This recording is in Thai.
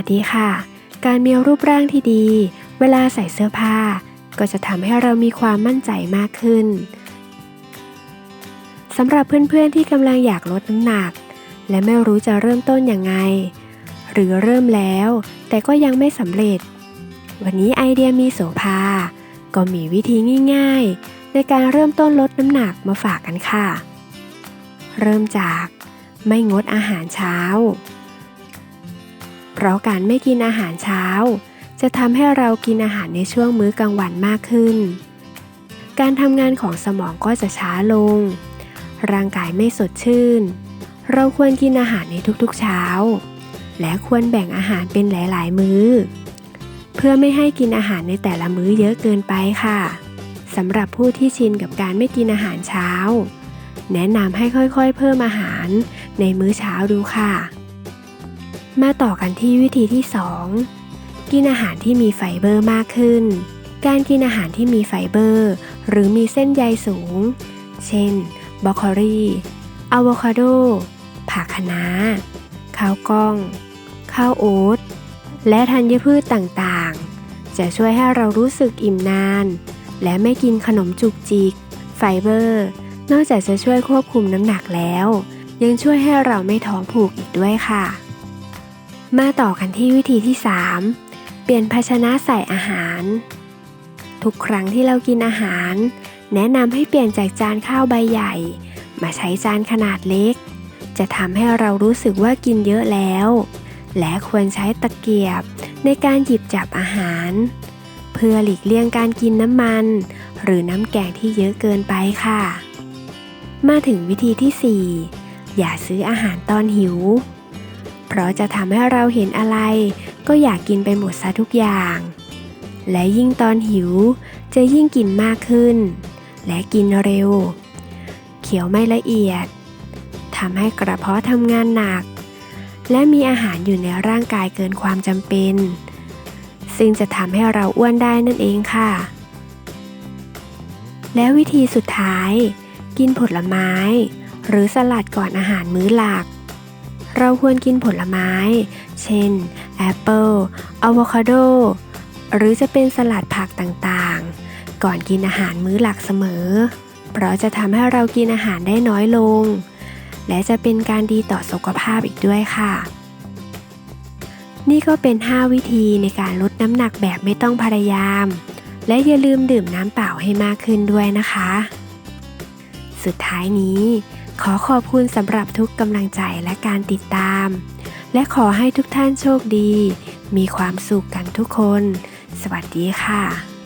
วัสดีค่ะ การมีรูปร่างที่ดี เวลาใส่เสื้อผ้า ก็จะทำให้เรามีความมั่นใจมากขึ้นสำหรับเพื่อนๆที่กำลังอยากลดน้ำหนัก และไม่รู้จะเริ่มต้นยังไง หรือเริ่มแล้ว แต่ก็ยังไม่สำเร็จ วันนี้ไอเดียมีโสภา ก็มีวิธีง่าย ๆ ในการเริ่มต้นลดน้ำหนักมาฝากกันค่ะ เริ่มจากไม่งดอาหารเช้า เพราะการไม่กินอาหารเช้า จะทำให้เรากินอาหารในช่วงมื้อกลางวันมากขึ้น การทำงานของสมองก็จะช้าลง ร่างกายไม่สดชื่น เราควรกินอาหารในทุกๆเช้า และควรแบ่งอาหารเป็นหลายๆ มื้อ เพื่อไม่ให้กินอาหารในแต่ละมื้อเยอะเกินไปค่ะสำหรับผู้ที่ชินกับการไม่กินอาหารเช้า แนะนำให้ค่อยๆ เพิ่มอาหารในมื้อเช้าดูค่ะ มาต่อกันที่วิธีที่ 2 กินอาหารที่มีไฟเบอร์มากขึ้น การกินอาหารที่มีไฟเบอร์ หรือมีเส้นใยสูง เช่นบรอกโคลีอะโวคาโด ผักคะน้า ข้าวกล้อง ข้าวโอ๊ต และธัญพืชต่างๆ จะช่วยให้เรารู้สึกอิ่มนาน และไม่กินขนมจุกจิก ไฟเบอร์ นอกจากจะช่วยควบคุมน้ำหนักแล้ว ยังช่วยให้เราไม่ท้องผูกอีกด้วยค่ะ มาต่อกันที่วิธีที่ 3 เปลี่ยนภาชนะใส่อาหาร ทุกครั้งที่เรากินอาหาร แนะนำให้เปลี่ยนจากจานข้าวใบใหญ่ มาใช้จานขนาดเล็ก จะทำให้เรารู้สึกว่ากินเยอะแล้ว และควรใช้ตะเกียบในการหยิบจับอาหาร เพื่อหลีกเลี่ยงการกินน้ำมัน หรือน้ำแกงที่เยอะเกินไปค่ะ มาถึงวิธีที่ 4 อย่าซื้ออาหารตอนหิว ราะจะทำให้เราเห็นอะไร ก็อยากกินไปหมดซะทุกอย่าง และยิ่งตอนหิว จะยิ่งกินมากขึ้น และกินเร็ว เขียวไม่ละเอียดทำให้กระเพาะทำงานหนัก และมีอาหารอยู่ในร่างกายเกินความจำเป็น ซึ่งจะทำให้เราอ้วนได้นั่นเองค่ะ และวิธีสุดท้าย กินผลไม้ หรือสลัดก่อนอาหารมื้อหลัก เราควรกินผลไม้ เช่น แอปเปิลอะโวคาโด หรือจะเป็นสลัดผักต่างๆ ก่อนกินอาหารมื้อหลักเสมอ เพราะจะทำให้เรากินอาหารได้น้อยลง และจะเป็นการดีต่อสุขภาพอีกด้วยค่ะ นี่ก็เป็น 5 วิธีในการลดน้ำหนักแบบไม่ต้องพยายาม และอย่าลืมดื่มน้ำเปล่าให้มากขึ้นด้วยนะคะ สุดท้ายนี้ ขอขอบคุณสำหรับทุกกำลังใจและการติดตาม และขอให้ทุกท่านโชคดี มีความสุขกันทุกคน สวัสดีค่ะ